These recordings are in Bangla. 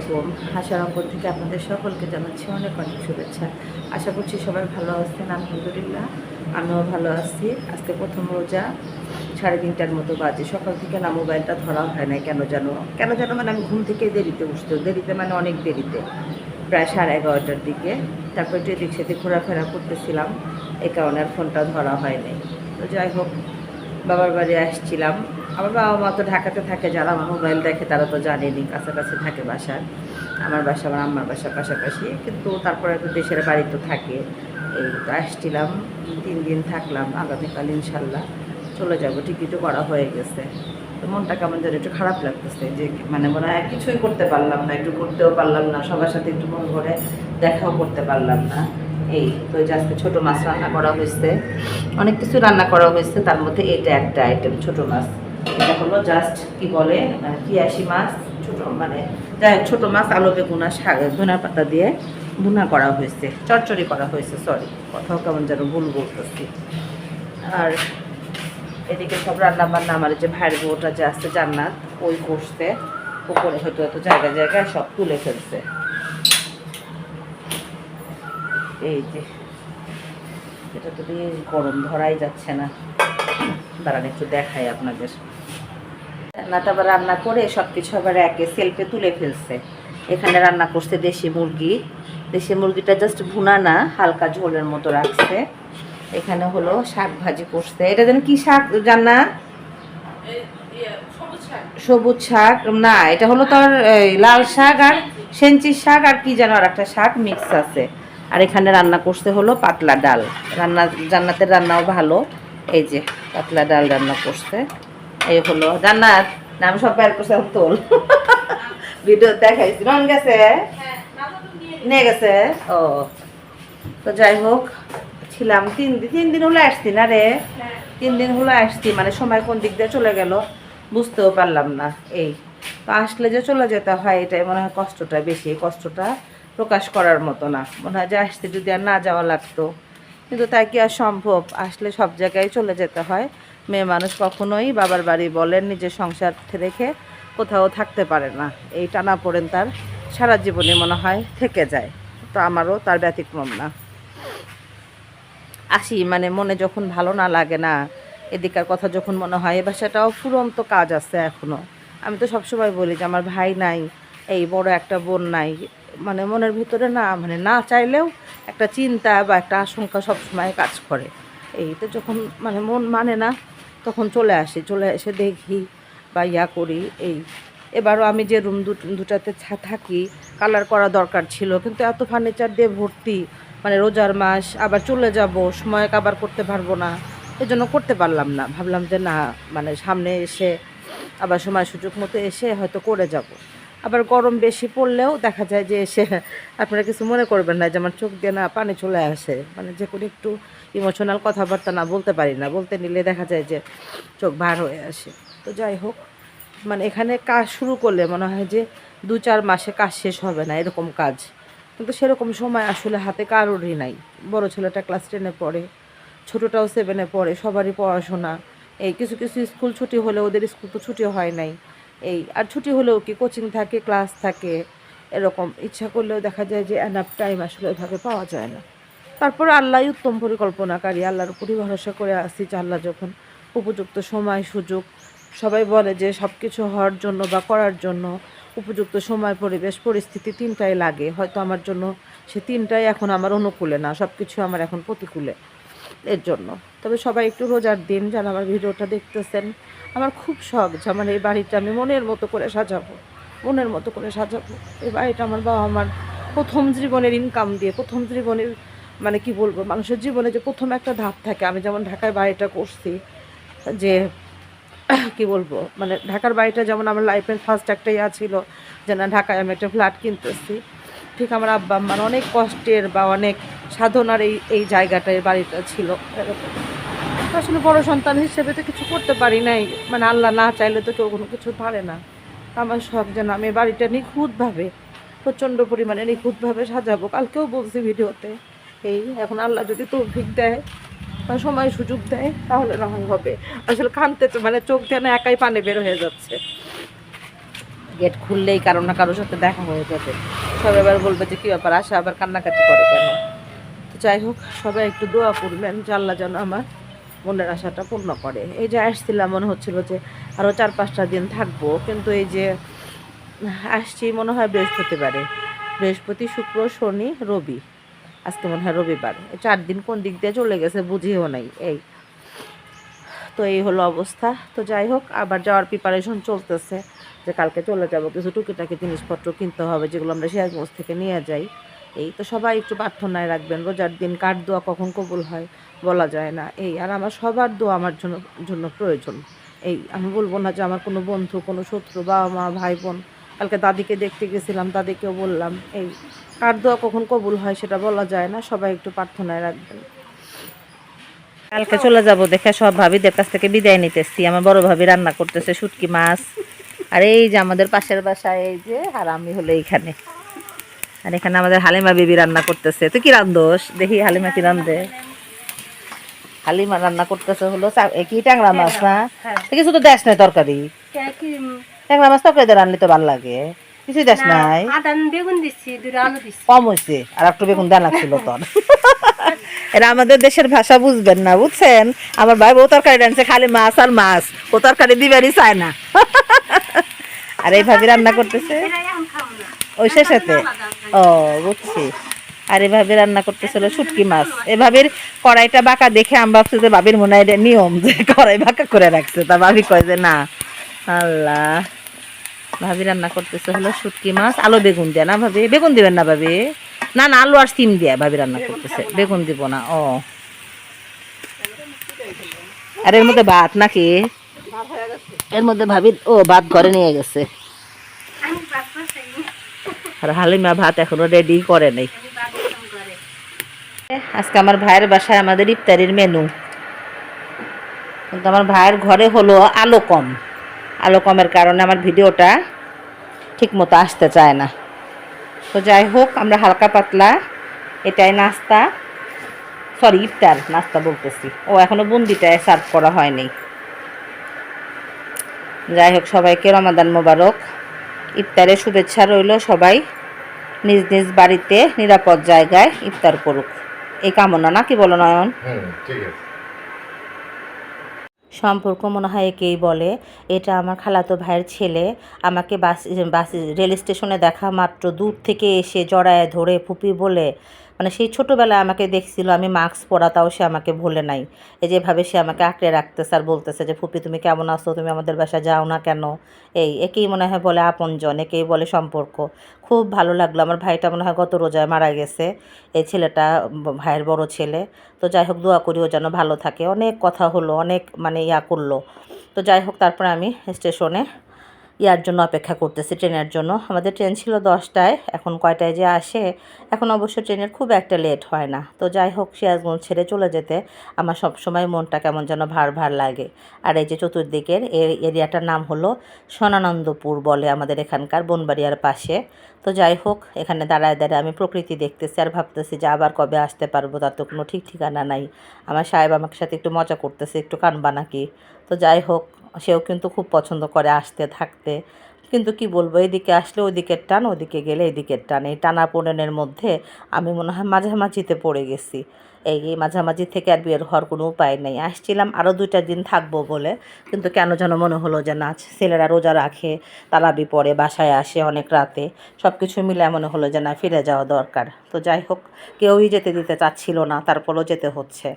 আলাইকুম। হাসার অঙ্কন থেকে আপনাদের সকলকে জানাচ্ছি অনেক অনেক শুভেচ্ছা। আশা করছি সবাই ভালো আছেন, আলহামদুলিল্লাহ। আমিও ভালো আছি। আজকে প্রথম রোজা, সাড়ে তিনটার মতো বাজে। সকাল থেকে না মোবাইলটা ধরা হয় না কেন যেন কেন যেন মানে আমি ঘুম থেকে দেরিতে উঠতে দেরিতে মানে অনেক দেরিতে। প্রায় সাড়ে এগারোটার দিকে। তারপর একটু এদিক সেদিক ঘোরাফেরা করতেছিলাম। এ কারণে আর ফোনটা ধরা হয়নি। তো যাই হোক, বাবার বাড়ি আসছিলাম। আমার বাবা মা তো ঢাকাতে থাকে, যারা আমার মোবাইল দেখে তারা তো জানেনি কাছাকাছি থাকে বাসার আমার বাসা আমার আম্মার বাসা পাশাপাশি, কিন্তু তারপরে তো দেশের বাড়ি তো থাকে। এই তো আসছিলাম, তিন দিন থাকলাম, আগামীকাল ইনশাল্লাহ চলে যাব। টিকিটও করা হয়ে গেছে। তো মনটা কেমন যেন একটু খারাপ লাগতেছে যে মানে মনে হয় কিছুই করতে পারলাম না, একটু করতেও পারলাম না, সবার সাথে একটু মন ভরে দেখাও করতে পারলাম না। এই তো আজকে ছোটো মাছ রান্না করা হয়েছে, অনেক কিছু রান্না করা হয়েছে, তার মধ্যে এটা একটা আইটেম ছোটো মাছ। এটা হলো জাস্ট কি বলে পিয়াশি মাছ ছোটো মানে যাই হোক, ছোটো মাছ, আলু, বেগুনা শাক ধনা পাতা দিয়ে ভুনা করা হয়েছে চচ্চড়ি করা হয়েছে সরি কথাও কেমন যেন ভুল বলতেছি। আর এদিকে সব রান্না বান্না আমার যে ভাইয়ের বউটা যে আসছে জান্নাত, ওই করছে, উপরে হয়তো এত জায়গায় জায়গায় সব তুলে ফেলছে। এই যে, এটা তো বেশ গরম, ধরাই যাচ্ছে না। দাঁড়ান, একটু দেখাই আপনাদের। রান্নাটা আবার রান্না করে সব কিছু আবার একে সেলফে তুলে ফেলছে। এখানে রান্না করছে দেশি মুরগি। দেশি মুরগিটা জাস্ট ভুনা না, হালকা ঝোলের মতো রাখছে। এখানে হলো শাক ভাজি করছে। এটা যেন কি শাক জানা সবুজ শাক। না, এটা হলো তোর লাল শাক আর সেঞ্চির শাক আর কি যেন আর একটা শাক মিক্স আছে। আর এখানে রান্না করতে হলো পাতলা ডাল। রান্না, জান্নাতের রান্নাও ভালো। এই যে, পাতলা ডাল রান্না করছে। এই হলো জান্নাত। নাম সব বের করছে তোল। ভিডিও দেখাইছি। রন গেছে? নিয়ে গেছে? ও। তো যাই হোক, ছিলাম তিন দিন তিন দিন হলো আসছি না রে। তিন দিন হলো আসছি মানে সময় কোন দিক দিয়ে চলে গেল বুঝতেও পারলাম না। এই, তো আসলে যে চলে যেতে হয়, এটাই মনে হয় কষ্টটা বেশি কষ্টটা প্রকাশ করার মতো না। মনে হয় যে আসতে যদি আর না যাওয়া লাগতো। কিন্তু তাই কি আর সম্ভব? আসলে সব জায়গায় চলে যেতে হয়। মেয়ে মানুষ কখনোই বাবার বাড়ি বলেন, নিজের সংসার রেখে কোথাও থাকতে পারে না। এই টানা পড়েন তার, সারা জীবনে মনে হয় থেকে যায়। তো আমারও তার ব্যতিক্রম না। আসি মানে মনে যখন ভালো না লাগে না, এদিকার কথা যখন মনে হয় এ বাসাটাও ফুরন্ত কাজ আছে এখনও। আমি তো সবসময় বলি যে, আমার ভাই নাই, এই বড় একটা বোন নাই মানে মনের ভিতরে না মানে না চাইলেও একটা চিন্তা বা একটা আশঙ্কা সবসময় কাজ করে। এই তো যখন মানে মন মানে না, তখন চলে আসি, চলে এসে দেখি বা ইয়া করি। এই এবারও আমি যে রুম দুটাতে থাকি, কালার করা দরকার ছিল, কিন্তু এত ফার্নিচার দিয়ে ভর্তি মানে রোজার মাস, আবার চলে যাব, সময় কাবার করতে পারব না এই জন্য করতে পারলাম না। ভাবলাম যে না মানে সামনে এসে আবার সময় সুযোগ মতো এসে হয়তো করে যাব। আবার গরম বেশি পড়লেও দেখা যায় যে এসে আপনারা কিছু মনে করবেন না যে আমার চোখ দিয়ে না পানি চলে আসে। মানে যে কোনো একটু ইমোশনাল কথাবার্তা না বলতে পারি না। বলতে নিলে দেখা যায় যে চোখ ভার হয়ে আসে। তো যাই হোক মানে এখানে কাজ শুরু করলে মনে হয় যে দু চার মাসে কাজ শেষ হবে না এরকম কাজ। কিন্তু সেরকম সময় আসলে হাতে কারোরই নাই। বড় ছেলেটা ক্লাস টেনে পড়ে, ছোটোটাও সেভেনে পড়ে, সবারই পড়াশোনা। এই কিছু কিছু স্কুল ছুটি হলে ওদের স্কুল তো ছুটি হয় নাই। এই, আর ছুটি হলেও কি কোচিং থাকে ক্লাস থাকে, এরকম। ইচ্ছা করলেও দেখা যায় যে অ্যানাপ টাইম আসলে ওইভাবে পাওয়া যায় না। তারপর আল্লাহই উত্তম পরিকল্পনাকারী, আল্লাহর উপরই ভরসা করে আসি যে আল্লাহ যখন উপযুক্ত সময়, সুযোগ, সবাই বলে যে সব কিছু হওয়ার জন্য বা করার জন্য উপযুক্ত সময়, পরিবেশ, পরিস্থিতি তিনটাই লাগে। হয়তো আমার জন্য সে তিনটাই এখন আমার অনুকূলে না সব কিছু আমার এখন প্রতিকূলে। এর জন্য। তবে সবাই একটু রোজার দিন, যারা আমার ভিডিওটা দেখতেছেন, আমার খুব শখ যে আমার এই বাড়িটা আমি মনের মতো করে সাজাবো, মনের মতো করে সাজাবো। এই বাড়িটা আমার বাবা আমার প্রথম জীবনের ইনকাম দিয়ে, প্রথম জীবনের মানে কি বলব, মানুষের জীবনে যে প্রথম একটা ধাপ থাকে। আমি যেমন ঢাকায় বাড়িটা করছি, যে কি বলব মানে ঢাকার বাড়িটা যেমন আমার লাইফের ফার্স্ট একটা ইয়া ছিল, যে না, ঢাকায় আমি একটা ফ্ল্যাট কিনতেছি। ঠিক আমার আব্বা আম্মার অনেক কষ্টের বা অনেক সাধনার এই এই জায়গাটা এই বাড়িটা ছিল। আসলে বড় সন্তান হিসেবে তো কিছু করতে পারি নাই। মানে আল্লাহ না চাইলে তো কেউ কোনো কিছু পারে না। আমার শখ যেন আমি বাড়িটা নিখুঁতভাবে, প্রচণ্ড পরিমাণে নিখুঁতভাবে সাজাবো। কালকেও বলছি ভিডিওতে, এই এখন আল্লাহ যদি তৌফিক দেয় বা সময় সুযোগ দেয়, তাহলে না হবে। আসলে কানতে মানে চোখ দিয়ে না একাই পানে বের হয়ে যাচ্ছে। গেট খুললেই কারও না কারোর সাথে দেখা হয়ে যাবে। সবাই এবার বলবে যে, কী ব্যাপার? আসা আবার কান্নাকাটি করে কেন? যাই হোক, সবাই একটু দোয়া করবেন আল্লাহ যেন আমার মনের আশাটা পূর্ণ করে। এই যে আসছিলাম, মনে হচ্ছিল যে আরও চার পাঁচটা দিন থাকব, কিন্তু এই যে আসছি, মনে হয় বৃহস্পতিবারে। বৃহস্পতি, শুক্র, শনি, রবি। আজকে মনে হয় রবিবার। চার দিন কোন দিক দিয়ে চলে গেছে বুঝিও নাই, এই। তো এই হলো অবস্থা। তো যাই হোক, আবার যাওয়ার প্রিপারেশন চলতেছে যে কালকে চলে যাব, কিছু টুকিটাকি জিনিসপত্র কিনতে হবে, যেগুলো আমরা সিরাজগঞ্জ থেকে নিয়ে যাই। এই তো সবাই একটু প্রার্থনায় রাখবেন, রোজার দিন কার দোয়া কখন কবুল হয় বলা যায় না। এই, আর আমার সবার দোয়া আমার জন্য জন্য প্রয়োজন। এই, আমি বলব না যে আমার কোনো বন্ধু, কোনো শত্রু, বাবা মা, ভাই বোন, কালকে দাদিকে দেখতে গেছিলাম, দাদিকেও বললাম, এই, কার দোয়া কখন কবুল হয় সেটা বলা যায় না, সবাই একটু প্রার্থনায় রাখবেন। কালকে চলে যাব দেখে সব ভাবিদের কাছ থেকে বিদায় নিতেছি। আমার বড় ভাবি রান্না করতেছে শুটকি মাছ। আর এই যে আমাদের পাশের বাসায়, এই যে আর আমি হলো এইখানে। আর এখানে আমাদের হালিমা বেবি রান্না করতেছে। তুই কি রান্ধোস? দেখি হালিমা কি রান্ধে। হালিমা রান্না করতেছে হলো কি ট্যাংরা মাছ না? এ কিছু তো দেশ নাই তরকারি। ট্যাংরা মাছ তরকারি দিয়ে রান্নলে তো ভালো লাগে। কিছুই দেশ নাই। কম হয়েছে আর একটু বেগুন দেওয়া লাগছিল তোর। এরা আমাদের দেশের ভাষা বুঝবেন না বুঝছেন? আমার ভাই বউ তরকারি রানছে খালি মাছ আর মাছ। ও তরকারি দিবারই চায় না। আর এইভাবে রান্না করতেছে। ওই শেষেতে ও, বুঝছি। আর এভাবে রান্না করতেছিল শুটকি মাছ। এভাবে কড়াইটা বাঁকা দেখে আমি ভাবছি যে বাবির মনে হয় নিয়ম যে কড়াই বাঁকা করে রাখছে। তা ভাবি কয় যে না। আল্লাহ। ভাবি রান্না করতেছে হলো শুটকি মাছ, আলু বেগুন দেয়। না ভাবি? বেগুন দিবেন না ভাবি? না না, আলু আর সিম দিয়ে ভাবি রান্না করতেছে। বেগুন দিব না, ও। আর এর মধ্যে ভাত নাকি? এর মধ্যে ভাবি, ও, ভাত ঘরে নিয়ে গেছে। আর হালিমা ভাত এখনও রেডি করে নাই। আজকে আমার ভাইয়ের বাসায় আমাদের ইফতারির মেনু কিন্তু আমার ভাইয়ের ঘরে হলো আলো কম। আলো কমের কারণে আমার ভিডিওটা ঠিক মতো আসতে চায় না। তো যাই হোক, আমরা হালকা পাতলা এটাই নাস্তা। সরি ইফতার নাস্তা বলতেছি। ও এখনও বুন্দিটায় সার্ভ করা হয়নি। যাই হোক, সবাইকে রমাদান মোবারক। ইফতারের শুভেচ্ছা রইল সবাই। নিজ নিজ বাড়িতে নিরাপদ জায়গায় ইফতার করুক। এই কামনা না কি বলো নয়ন? হুম ঠিক আছে। সম্পর্ক মনে হয় একেই বলে। এটা আমার খালাতো ভাইয়ের ছেলে। আমাকে বাস বাস রেল স্টেশনে দেখা মাত্র দূর থেকে এসে জড়ায় ধরে ফুপি বলে মানে সেই ছোটোবেলায় আমাকে দেখছিল, আমি মাস্ক পরা তাও সে আমাকে ভুলে নাই। এই যেভাবে সে আমাকে আঁকড়ে রাখতেছে আর বলতেছে যে, ফুপি, তুমি কেমন আছো? তুমি আমাদের বাসায় যাও না কেন? এই, একেই মনে হয় বলে আপনজন, একেই বলে সম্পর্ক। খুব ভালো লাগল। আমার ভাইটা মনে হয় গত রোজায় মারা গেছে। এই ছেলেটা ভাইয়ের বড় ছেলে। তো যাই হোক, দোয়া করি ও যেন ভালো থাকে। অনেক কথা হলো, অনেক মানে ইয়া করল। তো যাই হোক, তারপরে আমি স্টেশনে ইয়ার জন্য অপেক্ষা করতেছি ট্রেনের জন্য। আমাদের ট্রেন ছিল দশটায়, এখন কয়টায় যে আসে, এখন অবশ্য ট্রেনের খুব একটা লেট হয় না। তো যাই হোক, সিরাজগঞ্জ ছেড়ে চলে যেতে আমার সব সময় মনটা কেমন যেন ভার ভার লাগে। আর এই যে চতুর্দিকের এই এরিয়াটার নাম হলো সোনানন্দপুর বলে আমাদের এখানকার বনবাড়িয়ার পাশে। তো যাই হোক, এখানে দাঁড়ায় দাঁড়ায় আমি প্রকৃতি দেখতেছি আর ভাবতেছি যে আবার কবে আসতে পারব, তার তো কোনো ঠিক ঠিকানা নাই। আমার সাহেব আমার সাথে একটু মজা করতেছে, একটু কানবা নাকি। তো যাই হোক সেও কিন্তু খুব পছন্দ করে আসতে, থাকতে। কিন্তু কি বলব, এদিকে আসলে ওদিকের টান, ওদিকে গেলে এদিকের টান। এই টানা পোড়েনের মধ্যে আমি মনে হয় মাঝামাঝিতে পড়ে গেছি। এই মাঝামাঝি থেকে আর বিয়ের হওয়ার কোনো উপায় নেই। আসছিলাম আরও দুইটা দিন থাকব বলে, কিন্তু কেন যেন মনে হলো যে না, ছেলেরা রোজা রাখে, তারাবি পরে বাসায় আসে অনেক রাতে। সব কিছু মিলে মনে হলো যে না, ফিরে যাওয়া দরকার। তো যাই হোক, কেউই যেতে দিতে চাচ্ছিল না, তারপরেও যেতে হচ্ছে।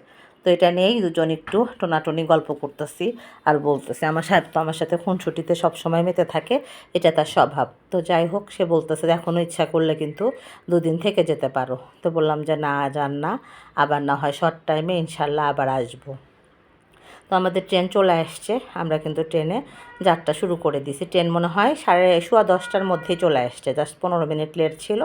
তো এটা নিয়েই দুজন একটু টোনাটনি গল্প করতেছি আর বলতেছি, আমার সাহেব তো আমার সাথে খুনছুটিতে সবসময় মেতে থাকে, এটা তার স্বভাব। তো যাই হোক, সে বলতেছে এখনও ইচ্ছা করলে কিন্তু দুদিন থেকে যেতে পারো। তো বললাম যে, না যান না, আবার না হয় শর্ট টাইমে ইনশাল্লাহ আবার আসব। তো আমাদের ট্রেন চলে আসছে। আমরা কিন্তু ট্রেনে যাত্রা শুরু করে দিয়েছি। ট্রেন মনে হয় সাড়ে সোয়া দশটার মধ্যেই চলে আসছে। জাস্ট পনেরো মিনিট লেট ছিল।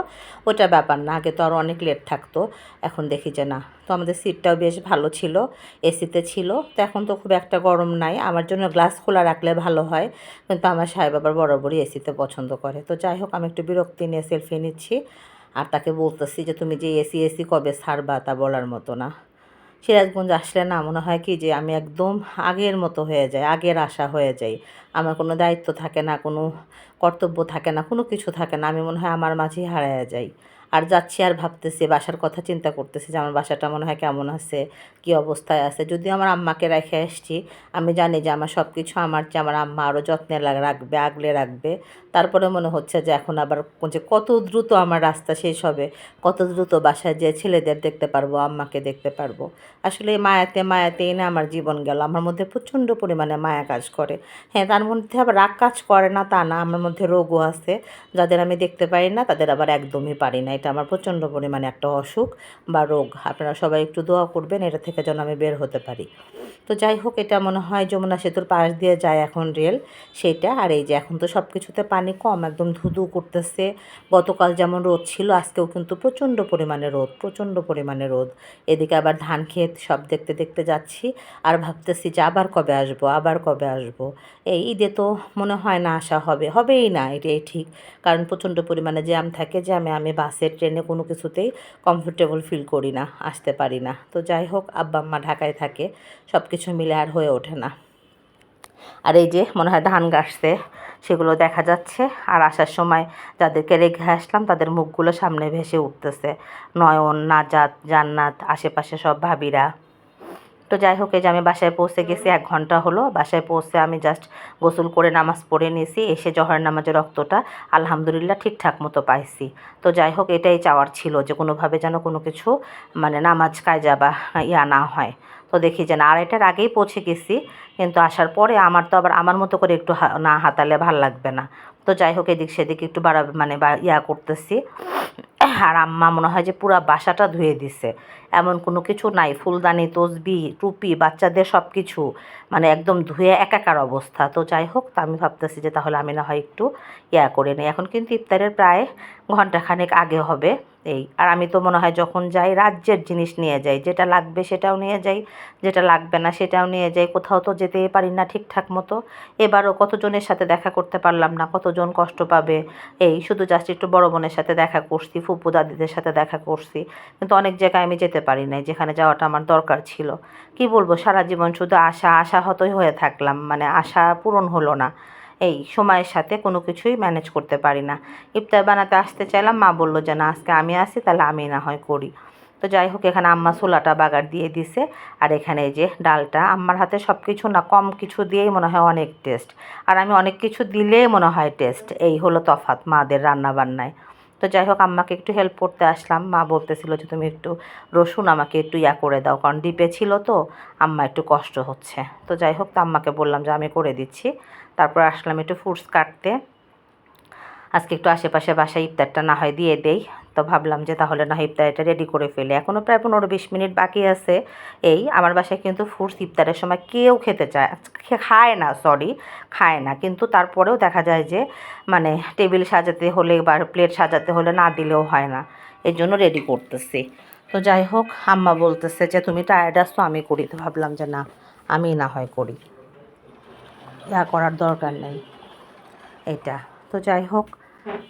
ওটা ব্যাপার না, আগে তো আরও অনেক লেট থাকতো। এখন দেখি যে না। তো আমাদের সিটটাও বেশ ভালো ছিল, এসিতে ছিল। তো এখন তো খুব একটা গরম নাই। আমার জন্য গ্লাস খোলা রাখলে ভালো হয়। কিন্তু আমার সাহেব আবার বরাবরই এসিতে পছন্দ করে। তো যাই হোক, আমি একটু বিরক্তি নিয়ে সেলফি নিচ্ছি। আর তাকে বলতেছি যে, তুমি যে এসি এসি কবে ছাড়বা তা বলার মতো না। সিরাজগঞ্জ আসলে না মনে হয় কি যে আমি একদম আগের মতো হয়ে যাই, আগের আশা হয়ে যাই। আমার কোনো দায়িত্ব থাকে না, কোনো কর্তব্য থাকে না, কোনো কিছু থাকে না, আমি মনে হয় আমার মাঝেই হারাইয়া যাই। আর যাচ্ছি আর ভাবতেছি, বাসার কথা চিন্তা করতেছি যে আমার বাসাটা মনে হয় কেমন আছে, কী অবস্থায় আছে। যদিও আমার আম্মাকে রেখে আসছি, আমি জানি যে আমার সব কিছু আমার যে আমার আম্মা আরও যত্নে রাখবে, আগলে রাখবে। তারপরে মনে হচ্ছে যে এখন আবার যে কত দ্রুত আমার রাস্তা শেষ হবে, কত দ্রুত বাসায় যে ছেলেদের দেখতে পারব, আম্মাকে দেখতে পারব। আসলে মায়াতে মায়াতেই না আমার জীবন গেল। আমার মধ্যে প্রচণ্ড পরিমাণে মায়া কাজ করে। হ্যাঁ তার মধ্যে আবার রাগ কাজ করে না তা না, আমার মধ্যে রোগও আছে। যাদের আমি দেখতে পারি না, তাদের আবার একদমই পারি না। এটা আমার প্রচণ্ড পরিমাণে একটা অসুখ বা রোগ। আপনারা সবাই একটু দোয়া করবেন, এটা থেকে যেন আমি বের হতে পারি। তো যাই হোক, এটা মনে হয় যমুনা সেতুর পাশ দিয়ে যায় এখন রেল, সেটা। আর এই যে এখন তো সব কিছুতে পানি কম, একদম ধুধু করতেছে। গতকাল যেমন রোদ ছিল, আজকেও কিন্তু প্রচণ্ড পরিমাণে রোদ, প্রচণ্ড পরিমাণে রোদ। এদিকে আবার ধান ক্ষেত সব দেখতে দেখতে যাচ্ছি। আর ভাবতেছি যে আবার কবে আসব, আবার কবে আসব। এই ঈদে তো মনে হয় না আসা হবে, হবেই না, এটাই ঠিক। কারণ প্রচণ্ড পরিমাণে জ্যাম থাকে, জ্যামে আমি বাসে ট্রেনে কোনো কিছুতেই কমফোর্টেবল ফিল করি না, আসতে পারি না। তো যাই হোক, আব্বা আম্মা ঢাকায় থাকে সব কিছু মিলে আর হয়ে ওঠে না। আর এই যে, মনে হয় ধান গাছতে সেগুলো দেখা যাচ্ছে। আর আসার সময় যাদেরকে রেখে আসলাম, তাদের মুখগুলো সামনে ভেসে উঠতেছে। নয়ন, নাজাত, জান্নাত, আশেপাশে সব ভাবিরা। তো যাই হোক, এই যে আমি বাসায় পৌঁছে গেছি, এক ঘণ্টা হলো। বাসায় পৌঁছে আমি জাস্ট গোসল করে নামাজ পড়ে নিয়েছি, এসে জহর নামাজের রক্তটা আলহামদুলিল্লাহ ঠিকঠাক মতো পাইছি। তো যাই হোক, এটাই চাওয়ার ছিল যে কোনোভাবে যেন কোনো কিছু মানে নামাজ কায়জা বা ইয়া না হয়। তো দেখি যে না, আর আগেই পৌঁছে গেছি, কিন্তু আসার পরে আমার তো আবার আমার মতো করে একটু না হাতালে ভালো লাগবে না। তো যাই হোক, এদিক সেদিক একটু বাড়া মানে ইয়া করতেছি। আর আম্মা মনে হয় যে পুরা বাসাটা ধুয়ে দিছে। এমন কোনো কিছু নাই, ফুলদানি, তসবি, টুপি, বাচ্চাদের সব কিছু মানে একদম ধুয়ে একাকার অবস্থা। তো যাই হোক, তা আমি ভাবতেছি যে তাহলে আমি না হয় একটু ইয়া করে নিই। এখন কিন্তু ইফতারের প্রায় ঘন্টাখানেক আগে হবে এই। আর আমি তো মনে হয় যখন যাই রাজ্যের জিনিস নিয়ে যাই, যেটা লাগবে সেটাও নিয়ে যাই, যেটা লাগবে না সেটাও নিয়ে যাই। কোথাও তো যেতেই পারি না ঠিকঠাক মতো। এবারও কতজনের সাথে দেখা করতে পারলাম না, কতজন কষ্ট পাবে? এই শুধু জাস্ট একটু বড় বোনের সাথে দেখা করছি, ফুপু দাদিদের সাথে দেখা করছি। কিন্তু অনেক জায়গায় আমি যেতে পারি নাই, যেখানে যাওয়াটা আমার দরকার ছিল। কি বলব, সারা জীবন শুধু আশা আশা হতই হয়ে থাকলাম মানে আশা পূরণ হলো না। এই সময়ের সাথে কোনো কিছুই ম্যানেজ করতে পারি না। ইফতার বানাতে আসতে চাইলাম, মা বলল যে, না, আজকে আমি আসি, তাহলে আমি না হয় করি। তো যাই হোক, এখানে আম্মা ছোলাটা বাগার দিয়ে দিছে, আর এখানে যে ডালটা, আম্মার হাতে সব কিছু না, কম কিছু দিয়েই মনে হয় অনেক টেস্ট আর আমি অনেক কিছু দিলেই মনে হয় টেস্ট এই হলো তফাৎ মাদের রান্না বান্নায় তো যাই হোক, আম্মাকে একটু হেল্প করতে আসলাম। মা বলতেছিল যে, তুমি একটু রসুন আমাকে একটু ইয়া করে দাও, কারণ ডিপে ছিল তো, আম্মা একটু কষ্ট হচ্ছে। তো যাই হোক, তো আম্মাকে বললাম যে, আমি করে দিচ্ছি। তারপর আসলাম একটু ফ্রুটস কাটতে। আজকে একটু আশেপাশে বাসায় ইফতারটা না হয় দিয়ে দেই। তো ভাবলাম যে তাহলে না ইফতারটা রেডি করে ফেলে। এখনও প্রায় পনেরো বিশ মিনিট বাকি আছে। এই আমার বাসায় কিন্তু ফ্রুটস ইফতারের সময় কেউ খেতে চায় খায় না সরি খায় না। কিন্তু তারপরেও দেখা যায় যে মানে টেবিল সাজাতে হলে বা প্লেট সাজাতে হলে না দিলেও হয় না। এর জন্য রেডি করতেছি। তো যাই হোক, আম্মা বলতেছে যে, তুমি টায়ার্ড আসছো আমি করি। তো ভাবলাম যে, না, আমি না হয় করি। ইয়া করার দরকার নেই। এটা তো যাই হোক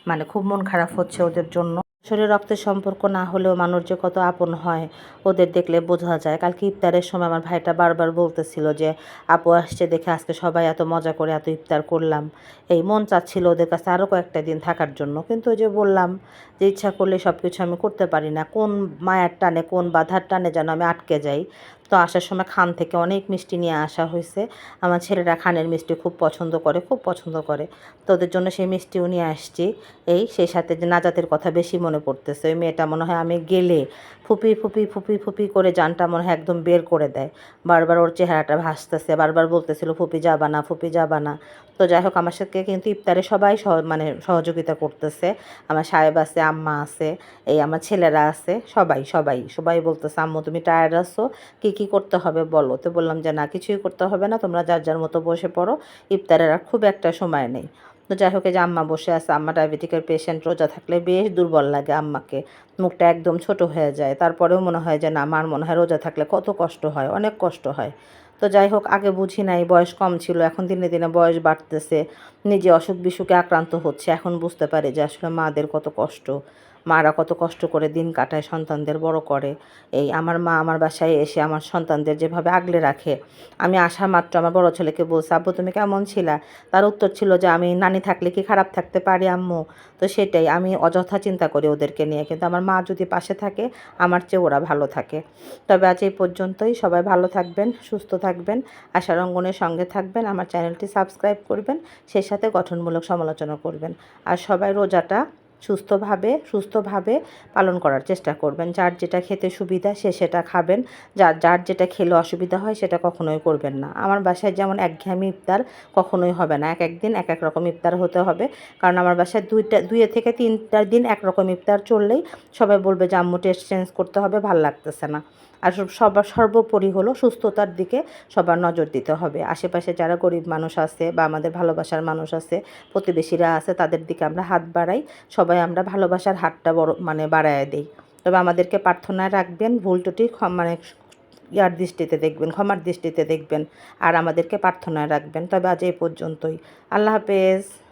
মানে খুব মন খারাপ হচ্ছে ওদের জন্য। শরীর রক্তের সম্পর্ক না হলেও মানুষ যে কত আপন হয়, ওদের দেখলে বোঝা যায়। কালকে ইফতারের সময় আমার ভাইটা বারবার বলতেছিল যে, আপু, আসছে দেখে আজকে সবাই এত মজা করে এত ইফতার করলাম। এই মন চাচ্ছিল ওদের কাছে আরও কয়েকটা দিন থাকার জন্য। কিন্তু ওই যে বললাম যে, ইচ্ছা করলে সব কিছু আমি করতে পারি না। কোন মায়ার টানে, কোন বাধার টানে যেন আমি আটকে যাই? তো আসার সময় খান থেকে অনেক মিষ্টি নিয়ে আসা হয়েছে। আমার ছেলেরা খানের মিষ্টি খুব পছন্দ করে, খুব পছন্দ করে। তো ওদের জন্য সেই মিষ্টিও নিয়ে আসছি। এই সেই সাথে যে নাজাতের কথা বেশি মনে পড়তেছে। ওই মেয়েটা মনে হয় আমি গেলে ফুপি ফুপি ফুপি ফুপি করে জানটা মনে হয় একদম বের করে দেয়। বারবার ওর চেহারাটা ভাসতেছে, বারবার বলতেছিল, ফুপি যাবা না, ফুপি যাবা না। তো যাই হোক, আমার সাথে কিন্তু ইফতারে সবাই মানে সহযোগিতা করতেছে। আমার সাহেব আছে, আম্মা আছে, এই আমার ছেলেরা আছে, সবাই সবাই সবাই বলতেছে, আম্মু, তুমি টায়ার্ড আছো? কী কী করতে হবে বলো? তো বললাম যে, না, কিছুই করতে হবে না, তোমরা যার যার মতো বসে পড়ো, ইফতারের আর খুব একটা সময় নেই। তো যাই হোক যে আম্মা বসে আছে, আম্মা ডায়াবেটিকের পেশেন্ট রোজা থাকলে বেশ দুর্বল লাগে আম্মাকে। মুখটা একদম ছোট হয়ে যায়। তারপরেও মনে হয় যে, না আমার মনে হয় রোজা থাকলে কত কষ্ট হয়, অনেক কষ্ট হয়। তো যাই হোক, আগে বুঝি নাই, বয়স কম ছিল, এখন দিনে দিনে বয়স বাড়তেছে। নিজে অসুখ বিসুখে আক্রান্ত হচ্ছে, এখন বুঝতে পারি যে, আসলে মাদের কত কষ্ট। মারা কত কষ্ট করে দিন কাটায় সন্তানদের বড় করে। এই আমার মা আমার বাসায় এসে আমার সন্তানদের যেভাবে আগলে রাখে। আমি আসা মাত্র আমার বড় ছেলেকে বলছি, আব্বু, তুমি কেমন ছিলা? তার উত্তর ছিল যে, আমি নানি থাকলে কি খারাপ থাকতে পারি, আম্মু? তো সেটাই আমি অযথা চিন্তা করি ওদেরকে নিয়ে। কিন্তু আমার মা যদি পাশে থাকে, আমার চেয়ে ওরা ভালো থাকে। তবে আজ এই পর্যন্তই। সবাই ভালো থাকবেন, সুস্থ থাকবেন। আশার অঙ্গনের সঙ্গে থাকবেন। আমার চ্যানেলটি সাবস্ক্রাইব করবেন। সেই সাথে গঠনমূলক সমালোচনা করবেন। আর সবাই রোজাটা সুস্থভাবে সুস্থভাবে পালন করার চেষ্টা করবেন। যার যেটা খেতে সুবিধা, সে সেটা খাবেন। যার যার যেটা খেলে অসুবিধা হয়, সেটা কখনোই করবেন না। আমার বাসায় যেমন একঘেয়েমি ইফতার কখনোই হবে না। এক একদিন এক এক রকম ইফতার হতে হবে। কারণ আমার বাসায় দুইটা দুই থেকে তিনটার দিন একরকম ইফতার চললেই সবাই বলবে যে, আম্মু টেস্ট চেঞ্জ করতে হবে, ভালো লাগতেছে না। আর সবার সর্বোপরি হলো সুস্থতার দিকে সবার নজর দিতে হবে। আশেপাশে যারা গরিব মানুষ আছে বা আমাদের ভালোবাসার মানুষ আছে, প্রতিবেশীরা আছে, তাদের দিকে আমরা হাত বাড়াই। সবাই আমরা ভালোবাসার হাতটা বড় মানে বাড়ায় দিই। তবে আমাদেরকে প্রার্থনায় রাখবেন, ভুল ক্ষম- মানে ইয়ার দৃষ্টিতে দেখবেন, ক্ষমার দৃষ্টিতে দেখবেন, আর আমাদেরকে প্রার্থনায় রাখবেন। তবে আজ এই পর্যন্তই। আল্লাহ হাফেজ।